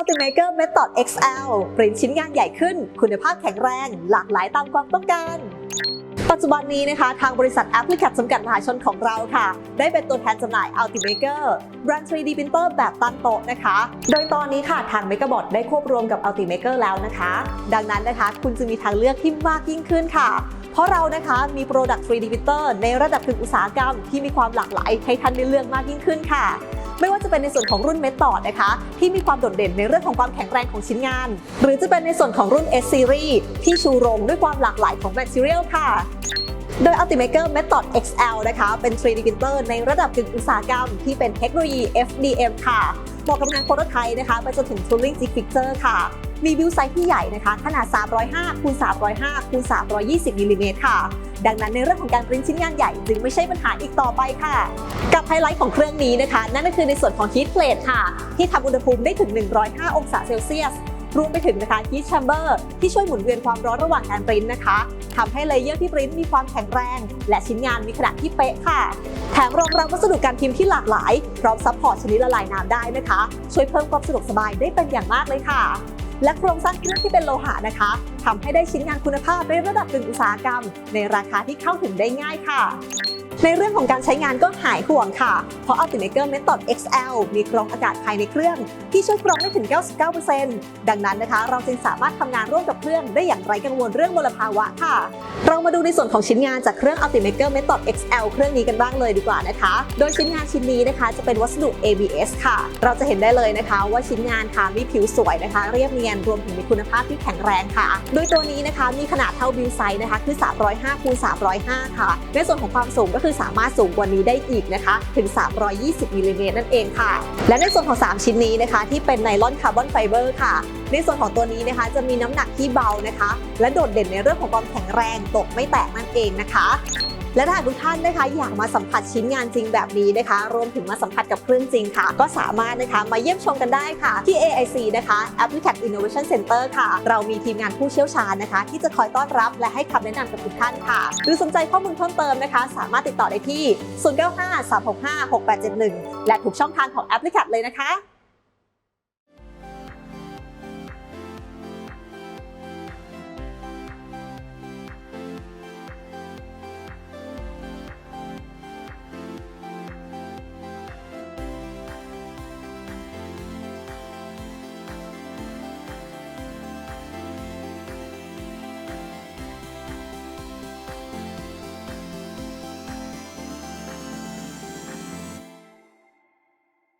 Ultimaker Method XL ปริ้นชิ้นงานใหญ่ขึ้น คุณภาพแข็งแรง หลากหลายตามความต้องการปัจจุบันนี้นะคะ ทางบริษัท a p p l i c a t จำกัดมหาชนของเราค่ะ ได้เป็นตัวแทนจำหน่าย Ultimaker แบรนด์ 3D printer แบบตั้งโต๊ะนะคะ โดยตอนนี้ค่ะ ทาง Megabot ได้ควบรวมกับ Ultimaker แล้วนะคะ ดังนั้นนะคะ คุณจะมีทางเลือกที่มากยิ่งขึ้นค่ะ เพราะเรานะคะมี Product 3D printer ในระดับถึงอุตสาหกรรมที่มีความหลากหลายให้ท่านได้เลือกมากยิ่งขึ้นค่ะ ไม่ว่าจะเป็นในส่วนของรุ่นเมทอดนะคะ ที่มีความโดดเด่นในเรื่องของความแข็งแรงของชิ้นงาน หรือจะเป็นในส่วนของรุ่น S Series ที่ชูโรงด้วยความหลากหลายของ Material ค่ะโดย Ultimaker Method XL นะคะ เป็น 3D printer ในระดับกึ่งอุตสาหกรรม ที่เป็นเทคโนโลยี FDM ค่ะเหมาะกับงานโปรโตไทป์นะคะ ไปจนถึง tooling jig fixture ค่ะ มีบิวไซส์ที่ใหญ่นะคะ ขนาด 305คูณ305คูณ320มิลลิเมตรค่ะ ดังนั้นในเรื่องของการปริ้นชิ้นงานใหญ่จึงไม่ใช่ปัญหาอีกต่อไปค่ะ กับไฮไลท์ของเครื่องนี้นะคะ นั่นก็คือในส่วนของ heat plate ค่ะ ที่ทำอุณหภูมิได้ถึง 105 องศาเซลเซียสรวมไปถึงนะคะ heat chamber ที่ช่วยหมุนเวียนความร้อนระหว่างการปริ้นนะคะทำให้เลเยอร์ที่ปริ้นมีความแข็งแรง และชิ้นงานมีขนาดที่เป๊ะค่ะ แถมรองรับวัสดุการพิมพ์ที่หลากหลาย พร้อมซัพพอร์ตชนิดละลายน้ำได้นะคะ ช่วยเพิ่มความสะดวกสบายได้เป็นอย่างมากเลยค่ะ และโครงสร้างเครื่องที่เป็นโลหะนะคะทำให้ได้ชิ้นงานคุณภาพในระดับกึ่งอุตสาหกรรม ในราคาที่เข้าถึงได้ง่ายค่ะ ในเรื่องของการใช้งานก็หายห่วงค่ะ เพราะ Ultimaker Method XL มีกรองอากาศภายในเครื่อง ที่ช่วยกรองได้ถึง 99%ดังนั้นนะคะ เราจึงสามารถทำงานร่วมกับเครื่องได้อย่างไร้กังวลเรื่องมลภาวะค่ะ เรามาดูในส่วนของชิ้นงานจากเครื่อง Ultimaker Method XL เครื่องนี้กันบ้างเลยดีกว่านะคะ โดยชิ้นงานชิ้นนี้นะคะ จะเป็นวัสดุ ABS ค่ะ เราจะเห็นได้เลยนะคะ ว่าชิ้นงานค่ะมีผิวสวยนะคะ เรียบเนียนรวมถึงมีคุณภาพที่แข็งแรงค่ะ โดยตัวนี้นะคะมีขนาดเท่าบิวไซส์นะคะคือ 305คูณ305 ค่ะ ในส่วนของความสูงก็คือสามารถสูงกว่านี้ได้อีกนะคะ ถึง 320มิลลิเมตรนั่นเองค่ะ และในส่วนของ 3 ชิ้นนี้นะคะ ที่เป็นไนลอนคาร์บอนไฟเบอร์ค่ะ ในส่วนของตัวนี้นะคะ จะมีน้ำหนักที่เบานะคะ และโดดเด่นในเรื่องของความแข็งแรงตกไม่แตกนั่นเองนะคะ และถ้าหากทุกท่านนะคะอยากมาสัมผัสชิ้นงานจริงแบบนี้นะคะ รวมถึงมาสัมผัสกับเครื่องจริงค่ะ ก็สามารถนะคะมาเยี่ยมชมกันได้ค่ะ ที่ AIC นะคะ Applicat Innovation Center ค่ะ เรามีทีมงานผู้เชี่ยวชาญนะคะ ที่จะคอยต้อนรับและให้คำแนะนำกับทุกท่านค่ะ หรือสนใจข้อมูลเพิ่มเติมนะคะ สามารถติดต่อได้ที่ 095 365 6871 และทุกช่องทางของ Applicat เลยนะคะ